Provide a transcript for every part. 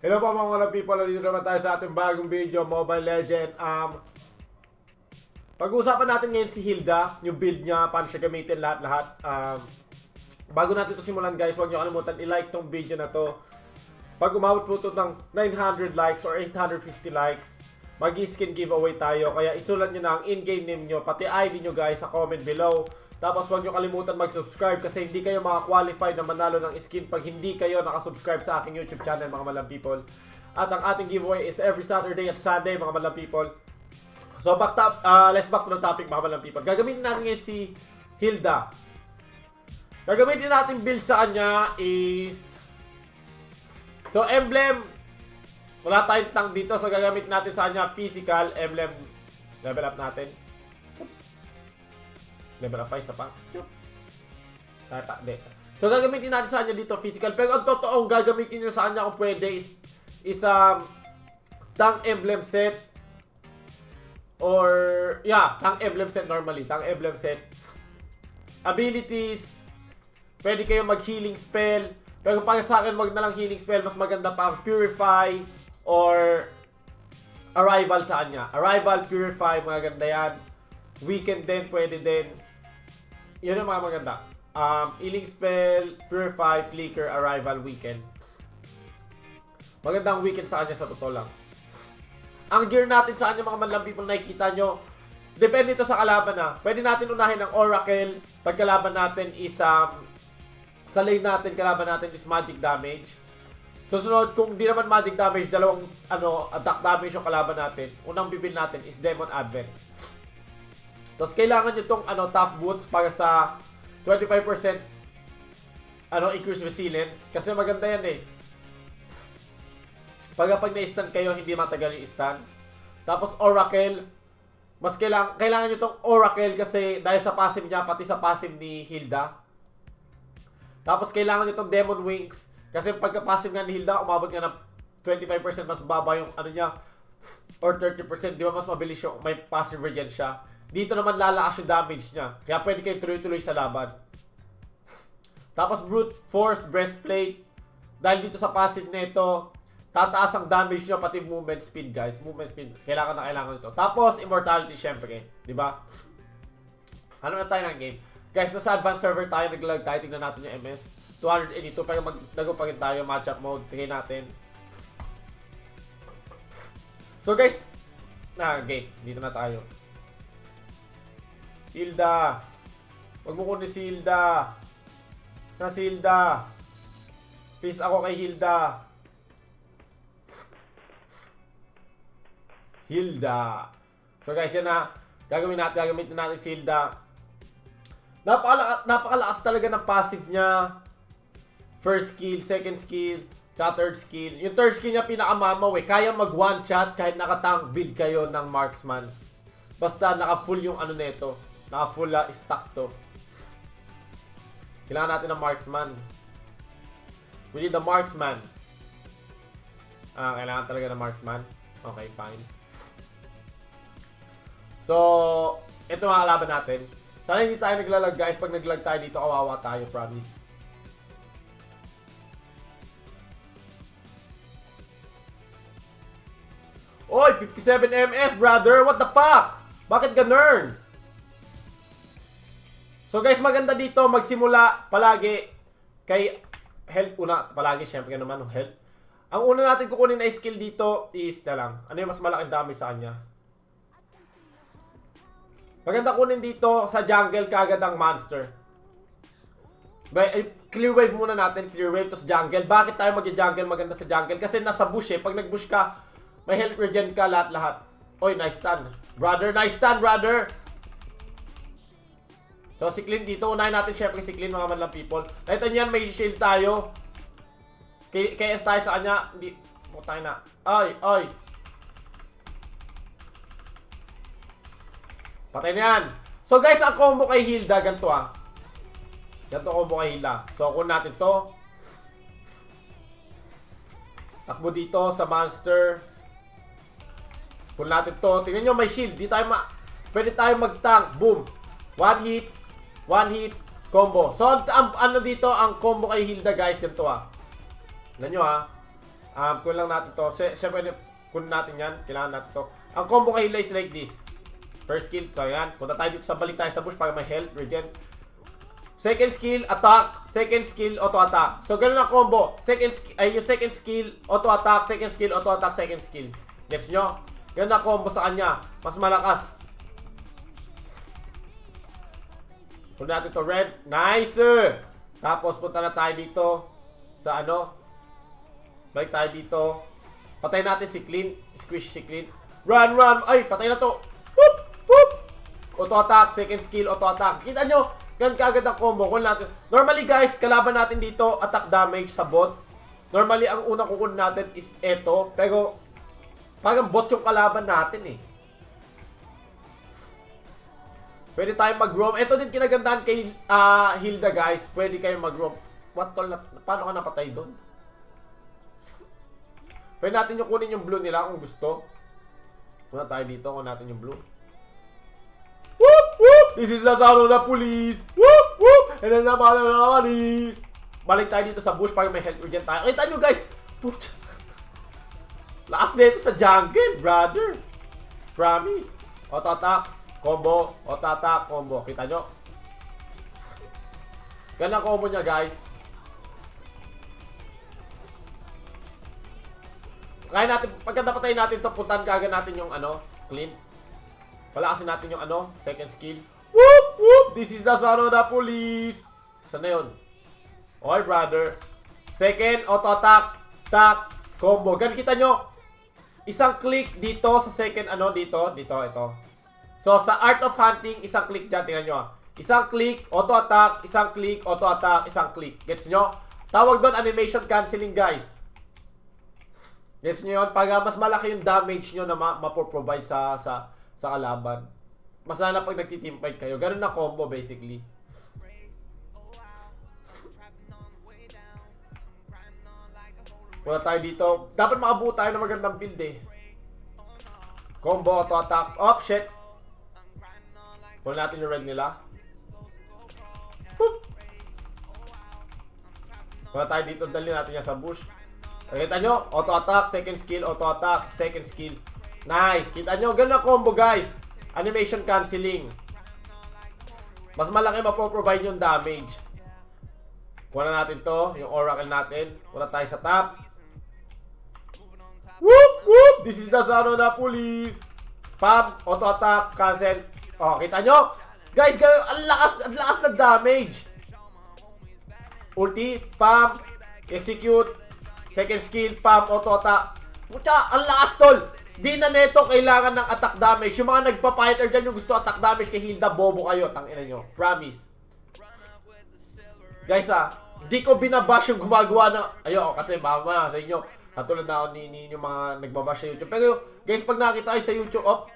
Hello po mga mga people, dito naman tayo sa ating bagong video, Mobile Legend. Um, pag-uusapan natin ngayon si Hilda, yung build niya, paano siya gamitin lahat-lahat. Um, bago natin ito simulan guys, huwag niyo kalimutan i-like tong video na to. Pag umabot po ito ng 900 likes or 850 likes, mag-skin giveaway tayo. Kaya isulat niyo na ang in-game name niyo, pati ID niyo guys sa comment below. Tapos huwag niyo kalimutan mag-subscribe kasi hindi kayo maka-qualify na manalo ng skin pag hindi kayo nakasubscribe sa aking YouTube channel mga malang people. At ang ating giveaway is every Saturday at Sunday mga malang people. So back to, uh, let's back to the topic mga malang people. Gagamitin natin ngayon si Hilda. Gagamitin natin build sa kanya is So emblem wala tayong tank dito so gagamitin natin sa kanya physical emblem level up natin. Level up pa isa pa. Chup. Tata, de. So gagamitin natin sa dito physical. Pero ang totoong gagamitin nyo sa kanya kung pwede is is um, tank emblem set or yeah, tank emblem set normally, tank emblem set. Abilities, pwede kayo mag-healing spell. Pero para sa akin, wag na lang healing spell. Mas maganda pa ang Purify or Arrival sa kanya. Arrival, Purify, mga ganda yan. Weekend din, pwede din. Yun ang mga maganda. Um, healing spell, Purify, Flicker, Arrival, Weekend. Magandang weekend sa kanya sa totoo lang. Ang gear natin sa kanya mga manlang people nakikita nyo, depende ito sa kalaban na. Pwede natin unahin ang Oracle. Pag kalaban natin is um, sa lane natin, kalaban natin is magic damage. Susunod, kung di naman magic damage, dalawang ano, attack damage yung kalaban natin. Unang bibil natin is Demon Advent. Tapos kailangan nyo itong ano, tough boots para sa 25% ano, increase resilience. Kasi maganda yan eh. Pag pag na-stun kayo, hindi matagal yung stun. Tapos Oracle, mas kailangan, kailangan nyo itong Oracle kasi dahil sa passive niya, pati sa passive ni Hilda. Tapos kailangan nyo itong Demon Wings kasi pagka passive nga ni Hilda, umabot nga ng 25% mas baba yung ano niya or 30%, di ba mas mabilis yung may passive regen siya. Dito naman lalakas yung damage niya. Kaya pwede kayo tuloy-tuloy sa laban. Tapos Brute Force Breastplate. Dahil dito sa passive nito, tataas ang damage nyo pati movement speed guys. Movement speed, kailangan na kailangan ito. Tapos Immortality syempre, di ba? Ano na tayo ng game? Guys, nasa advanced server tayo, naglag tayo, tingnan natin yung MS. 282, pero mag nagupagin tayo, matchup mode, tingnan natin. So guys, na game, dito na tayo. Hilda. Huwag mo kunin si Hilda. Sa si Hilda. Peace ako kay Hilda. Hilda. So guys, yan na. Gagawin natin, gagamitin natin si Hilda. Napakalakas, napakalakas talaga ng passive niya. First skill, second skill, tsaka third skill. Yung third skill niya pinakamamaw eh. Kaya mag one shot kahit nakatank build kayo ng marksman. Basta naka-full yung ano nito. Naka-full uh, stock to. Kailangan natin ng marksman. We need the marksman. Ah, kailangan talaga ng marksman. Okay, fine. So, ito mga kalaban natin. Sana hindi tayo naglalag guys. Pag naglag tayo dito, kawawa tayo, promise. Oy, 57 MS, brother. What the fuck? Bakit ganun? So guys, maganda dito magsimula palagi kay health una. Palagi syempre naman health. Ang una natin kukunin na skill dito is na lang. Ano yung mas malaking damage sa kanya? Maganda kunin dito sa jungle kagad ang monster. Ay, clear wave muna natin, clear wave tapos jungle. Bakit tayo mag-jungle maganda sa jungle? Kasi nasa bush eh. Pag nag-bush ka, may health regen ka lahat-lahat. Oy, nice stun. Brother, nice stun, brother. So, si Clint dito. Unahin natin syempre si Clint, mga manlang people. Ito niyan, may shield tayo. K KS tayo sa kanya. Hindi. Putay na. Ay, ay. Patay na yan. So guys, ang combo kay Hilda, ganito ah. Ganito combo kay Hilda. So, kung natin to. Takbo dito sa monster. Kung natin to. Tingnan nyo, may shield. Di tayo ma... Pwede tayo mag-tank. Boom. One hit. One hit. Combo. So, ang, ano dito, ang combo kay Hilda, guys, ganito ah. Nyo ah. Um, kunin lang natin to. Si- Siyempre, kunin natin yan. Kailangan natin to. Ang combo kay Hila is like this. First skill, so yan. Punta tayo dito sa balik tayo sa bush para may health, regen. Second skill, attack. Second skill, auto-attack. So, ganun ang combo. Second ay yung second skill, auto-attack. Second skill, auto-attack. Second skill. Gets nyo? Ganun ang combo sa kanya. Mas malakas. Punta natin to red. Nice! Tapos, punta na tayo dito sa ano. Balik tayo dito. Patay natin si Clean. Squish si Clean. Run, run! Ay, patay na to. Whoop! Whoop! Auto-attack, second skill, auto-attack. Kita nyo, gan kagad ang combo. Kung natin. Normally guys, kalaban natin dito, attack damage sa bot. Normally, ang unang kukunin natin is eto. Pero, parang bot yung kalaban natin eh. Pwede tayong mag-roam. Ito din kinagandahan kay ah, Hilda guys. Pwede kayong mag-roam. What tol? Paano ka napatay doon? Pwede natin yung kunin yung blue nila kung gusto. Muna tayo dito kung natin yung blue. Whoop! Whoop! This is the sound of the police! Whoop! Whoop! And then the sound of the police! Balik tayo dito sa bush para may health regen tayo. Kita nyo guys! Putya! Lakas na ito sa jungle, brother! Promise! Auto-attack, combo, auto-attack, combo. Kita nyo? Ganda ang combo niya, guys. Kaya natin, pagka napatay natin to, puntahan kagad natin yung ano, clean. Palakasin natin yung ano, second skill. Whoop! Whoop! This is the son of the police! Saan na yun? Okay, brother. Second, auto-attack, attack, combo. Gan kita nyo, isang click dito sa second, ano, dito, dito, ito. So, sa Art of Hunting, isang click dyan, tingnan nyo. Isang click, auto-attack, isang click, auto-attack, isang click. Gets nyo? Tawag doon animation cancelling, guys. Gets nyo yun? Pag mas malaki yung damage nyo na ma- mapoprovide sa, sa, sa kalaban. Mas lalo pag nagti-team fight kayo. Ganun na combo, basically. Punta tayo dito. Dapat makabuo tayo ng magandang build eh. Combo, auto attack. Oh, shit. Pull natin yung red nila. Punta tayo dito. Dali natin yan sa bush. Kita nyo? Auto attack, second skill, auto attack, second skill. Nice. Kita nyo? Ganun combo guys. Animation cancelling. Mas malaki mapoprovide yung damage. Kuha na natin to, yung oracle natin. Wala tayo sa top. Whoop! Whoop! This is the of the police. Pam, auto attack, cancel. Oh, kita nyo? Guys, ang lakas, ang lakas ng damage. Ulti, pam, execute, second skill, pam, auto attack. Pucha, ang lakas tol. Di na neto kailangan ng attack damage. Yung mga nagpa-fighter dyan yung gusto attack damage kay Hilda, bobo kayo. Tangina nyo. Promise. Guys ah, di ko binabash yung gumagawa ng... Ayo, kasi mama sa inyo. Katulad na ako ni, ni yung mga nagbabash sa YouTube. Pero guys, pag nakita kayo sa YouTube, op,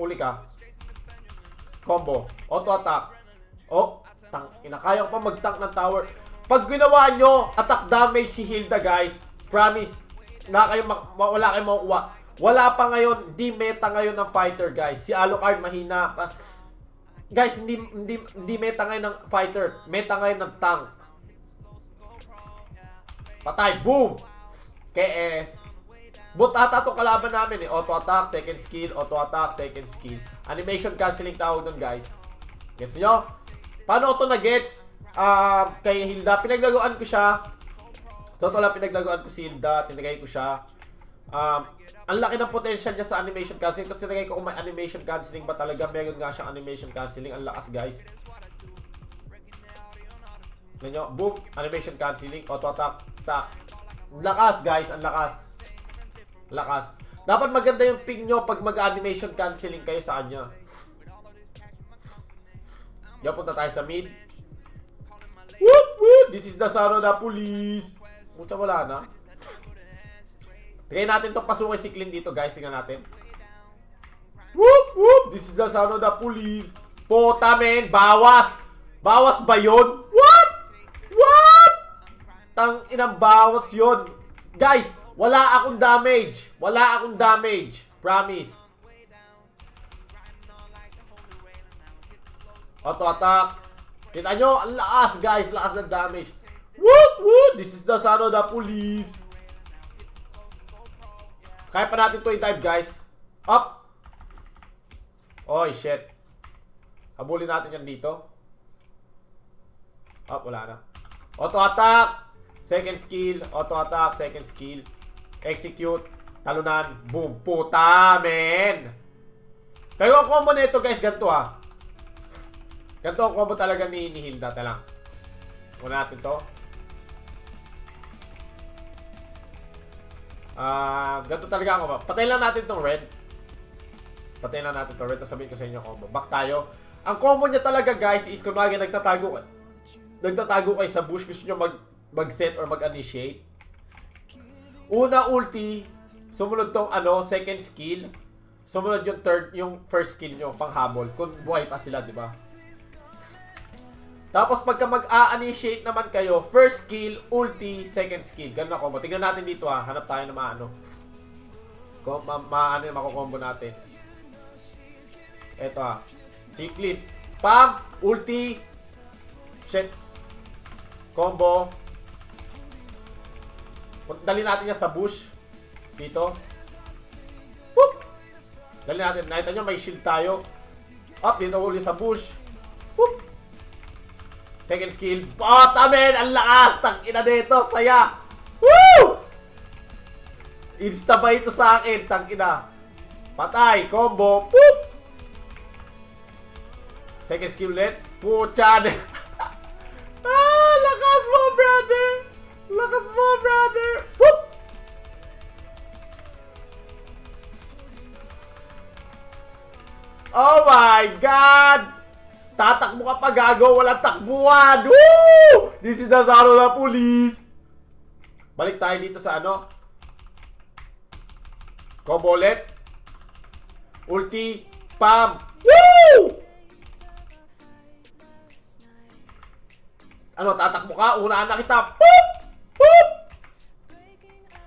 uli ka. Combo. Auto attack. Oh, tang ina kaya ko pa mag-tank ng tower. Pag ginawa nyo, attack damage si Hilda, guys. Promise, na kayo ma- wala kayong makukuha. Wala pa ngayon, di meta ngayon ng fighter, guys. Si Alucard mahina. Guys, hindi hindi hindi meta ngayon ng fighter. Meta ngayon ng tank. Patay, boom. KS. But ata itong kalaban namin eh. Auto attack, second skill, auto attack, second skill. Animation cancelling tawag dun guys. Gets nyo? Paano ko to na-gets? Um, kay Hilda, pinaglaguan ko siya. Totoo lang pinaglaguan ko si Hilda, tinagay ko siya. Um, ang laki ng potential niya sa animation cancelling. Tapos tinagay ko kung may animation cancelling ba talaga. Meron nga siyang animation cancelling. Ang lakas guys. Tignan nyo, boom, animation cancelling, auto attack. Ang lakas guys, ang lakas. Lakas. Dapat maganda yung ping nyo pag mag-animation cancelling kayo sa kanya. Yan, punta tayo sa mid. Woot, woot! This is the sound of the police. Mucha wala na. Tingnan natin itong pasukin si Clint dito, guys. Tingnan natin. Whoop, whoop! This is the sound of the police. Pota, men! Bawas! Bawas ba yun? What? What? Tang inang bawas yon. Guys, wala akong damage. Wala akong damage. Promise. Auto attack. Kita nyo, ang lakas guys, lakas ng damage. Woot, woot! This is the sound of the police. Kaya pa natin to i-dive, guys. Up! Oy, shit. Habulin natin yan dito. Up, wala na. Auto attack! Second skill. Auto attack, second skill. Execute. Talunan. Boom. Puta, men! Pero ang combo nito, guys, ganito ha. Ganito ang combo talaga ni, ni Hilda. Talang. Una natin to. Ah, ganito talaga ako? Patayin lang natin tong red. Patayin lang natin tong red. Tapos sabihin ko sa inyo combo. Back tayo. Ang combo niya talaga guys is kung lagi nagtatago nagtatago kayo sa bush, gusto nyo mag, mag-set or mag-initiate. Una ulti, sumunod tong ano, second skill. Sumunod yung third, yung first skill nyo, panghabol. Kung buhay pa sila, di ba? Tapos pagka mag-a-initiate naman kayo, first skill, ulti, second skill. Ganun combo. Tingnan natin dito ha. Hanap tayo ng maano. Kung ma, ma ano yung makukombo natin. Eto ha. Cyclid. Pam! Ulti! Shit. Combo. Dali natin yan sa bush. Dito. Whoop! Dali natin. Nakita nyo, may shield tayo. Up, dito uli sa bush. Whoop! Second skill. Bota, men! Ang lakas! Tang ina dito. Saya! Woo! Insta ba ito sa akin? Tang ina. Patay. Combo. Poop! Second skill ulit. Puchan! ah! Lakas mo, brother! Lakas mo, brother! Oh my God! Tatakbo ka pa gago, walang takbuhan! Woo! This is Nazaro na police! Balik tayo dito sa ano. Combo ulit. Ulti. Pam. Woo! Ano, tatakbo ka? Unaan na kita. Poop! Poop!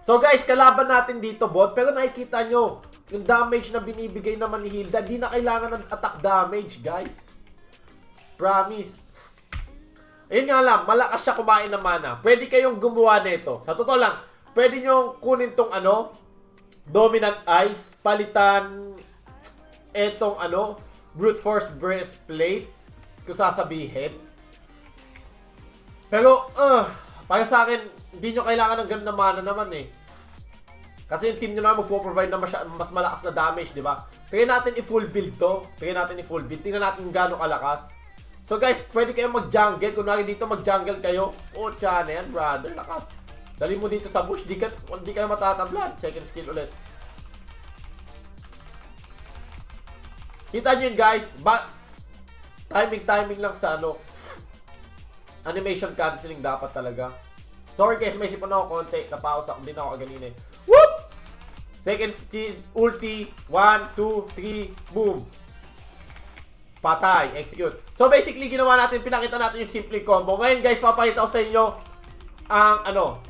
So guys, kalaban natin dito bot, pero nakikita nyo, yung damage na binibigay naman ni Hilda, di na kailangan ng attack damage, guys. Promise. Ayun nga lang, malakas siya kumain ng mana. Pwede kayong gumawa nito. Sa totoo lang, pwede nyo kunin tong ano, Dominant Ice, palitan etong ano, Brute Force Breastplate, kung sasabihin. Pero, uh, para sa akin, hindi nyo kailangan ng ganun na mana naman eh. Kasi yung team nyo naman magpo-provide na masya, mas malakas na damage, di ba? Tingnan natin i-full build to. Tingnan natin i-full build. Tingnan natin gaano kalakas. So guys, pwede kayong mag-jungle. Kung nari dito mag-jungle kayo, oh, tiyan na yan, brother. Lakas. Dali mo dito sa bush, di ka, di ka na matatablan. Second skill ulit. Kita nyo yun guys, ba timing-timing lang sa ano, animation canceling dapat talaga. Sorry guys, may sipon ako konti. Napause ako, hindi na ako ganina eh. Second skill, ulti, 1, 2, 3, boom. Patay, execute. So basically, ginawa natin, pinakita natin yung simple combo. Ngayon guys, papakita ko sa inyo ang ano,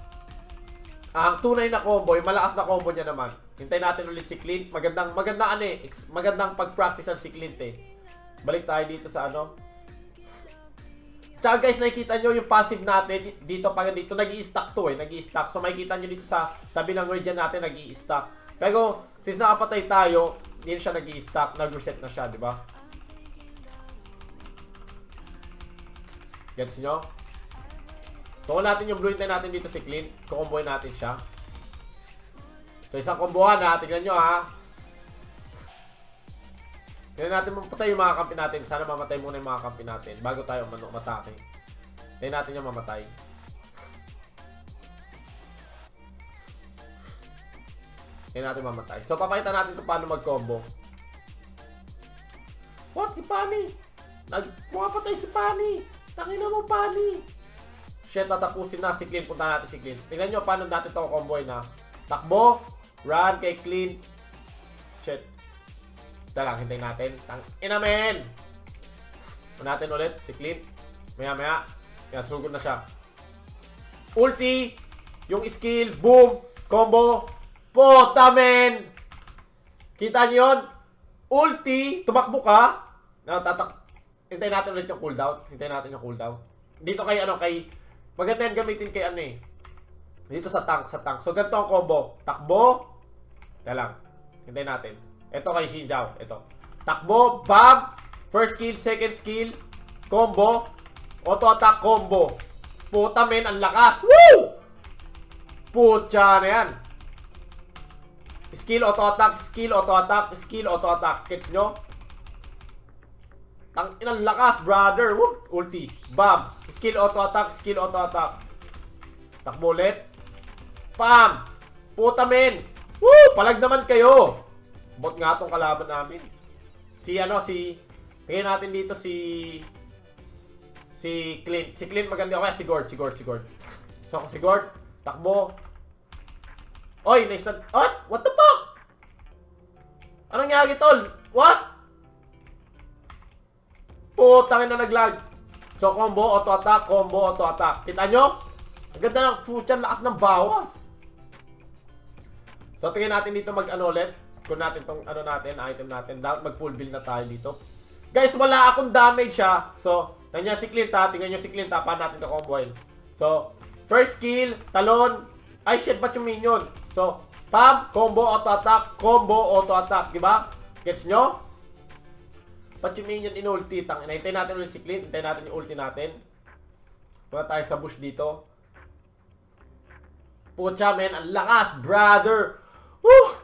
ang tunay na combo, yung malakas na combo niya naman. Hintayin natin ulit si Clint. Magandang, magandang ano eh, magandang pag-practice si Clint eh. Balik tayo dito sa ano. Tsaka guys, nakikita nyo yung passive natin dito pa dito, nag stack to eh, nag stack So makikita nyo dito sa tabi ng region natin, nag stack Pero, since nakapatay tayo, hindi siya nag stack nag-reset na siya, di ba? Gets nyo? Tukan natin yung blue natin dito si Clint. Kukombohin natin siya. So, isang kombohan ha. Tingnan nyo ha. Tingnan natin mamatay yung mga kampi natin. Sana mamatay muna yung mga kampi natin bago tayo matake. Tingnan natin yung mamatay. Tingnan natin mamatay. So, papakita natin kung paano mag-combo. What? Si Pani? Nag pumapatay si Pani! Tangina mo, Pani! Shit, tatapusin na si Clint. Punta natin si Clint. Tingnan nyo paano natin ito comboy na. Takbo, run kay Clint. Shit. Ito lang, hintayin natin. Tang ina men! Natin ulit si Clint. Maya maya. Kaya sugod na siya. Ulti! Yung skill, boom! Combo! Pota men! Kita nyo yun? Ulti! Tumakbo ka! Na, tatak... Hintayin natin ulit yung cooldown. Hintayin natin yung cooldown. Dito kay ano, kay... Maganda yan gamitin kay ano eh. Dito sa tank, sa tank. So, ganito ang combo. Takbo. Kaya lang. Hintayin natin. Ito kay Xinjiao. Ito. Takbo, bam! First skill, second skill, combo, auto attack combo. Puta men, ang lakas. Woo! Putya na yan. Skill auto attack, skill auto attack, skill auto attack. Gets nyo? Tang inang lakas, brother. Woo! Ulti. Bam. Skill auto attack, skill auto attack. Takbo ulit. Pam! Puta men! Woo! Palag naman kayo! Bot nga tong kalaban namin. Si ano, si... Tingnan natin dito si... Si Clint. Si Clint maganda. Okay, si Gord, si Gord, si Gord. So, si Gord, takbo. Oy, nice na... What? What the fuck? Anong nangyari, tol? What? Putangin na naglag. So, combo, auto attack, combo, auto attack. Kita nyo? Ang ganda ng future, lakas ng bawas. So, tingnan natin dito mag-ano ulit. Kung natin tong ano natin, item natin. Dapat mag-full build na tayo dito. Guys, wala akong damage ha. So, nandiyan si Clint ha. Tingnan nyo si Clint ha. Paano natin comboin. So, first skill, talon. Ay, shit, ba't yung minion? So, pam, combo, auto attack, combo, auto attack. Diba? Gets nyo? Ba't yung minion in-ulti? Tang, hintayin natin ulit si Clint. Hintayin natin yung ulti natin. Muna tayo sa bush dito. Pucha, men. Ang lakas, brother. Woo!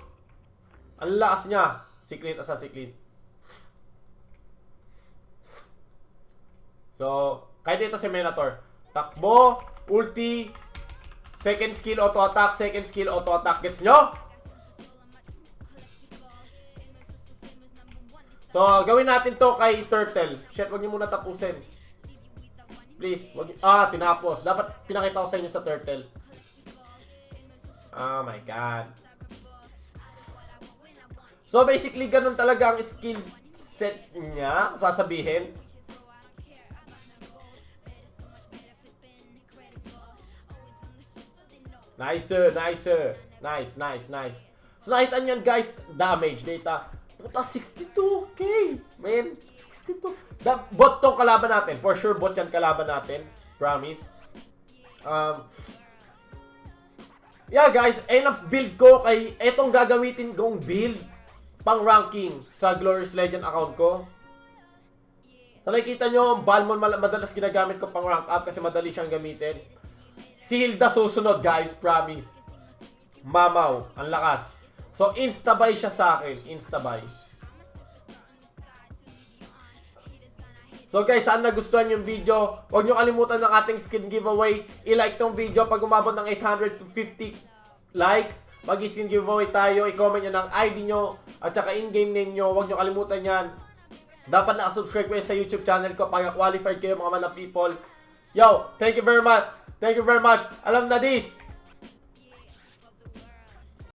Ang lakas niya. Si Clint asa si Clint. So, kahit dito si Menator. Takbo, ulti, second skill auto attack, second skill auto attack. Gets nyo? So, gawin natin to kay Turtle. Shit, wag niyo muna tapusin. Please, wag Ah, tinapos. Dapat pinakita ko sa inyo sa Turtle. Oh my God. So, basically, ganun talaga ang skill set niya. Sasabihin. Nice. Nice. Nice, nice, nice. So, nakita niyan, guys, damage data. Puta, 62k. Man, 62. Da, bot tong kalaban natin. For sure, bot yan kalaban natin. Promise. Um, yeah, guys, ayun ang build ko kay... Etong gagamitin kong build pang ranking sa Glorious Legend account ko. So, nakikita nyo, Balmon madalas ginagamit ko pang rank up kasi madali siyang gamitin. Si Hilda susunod, guys. Promise. Mamaw. Ang lakas. So, insta-buy siya sa akin. Insta-buy. So guys, saan nagustuhan yung video, huwag nyo kalimutan ng ating skin giveaway. I-like tong video pag umabot ng 800 to 50 likes. Mag-skin giveaway tayo. I-comment nyo ng ID nyo at saka in-game name nyo. Huwag nyo kalimutan yan. Dapat na-subscribe kayo sa YouTube channel ko para qualified kayo mga manang people. Yo, thank you very much. Thank you very much. Alam na this.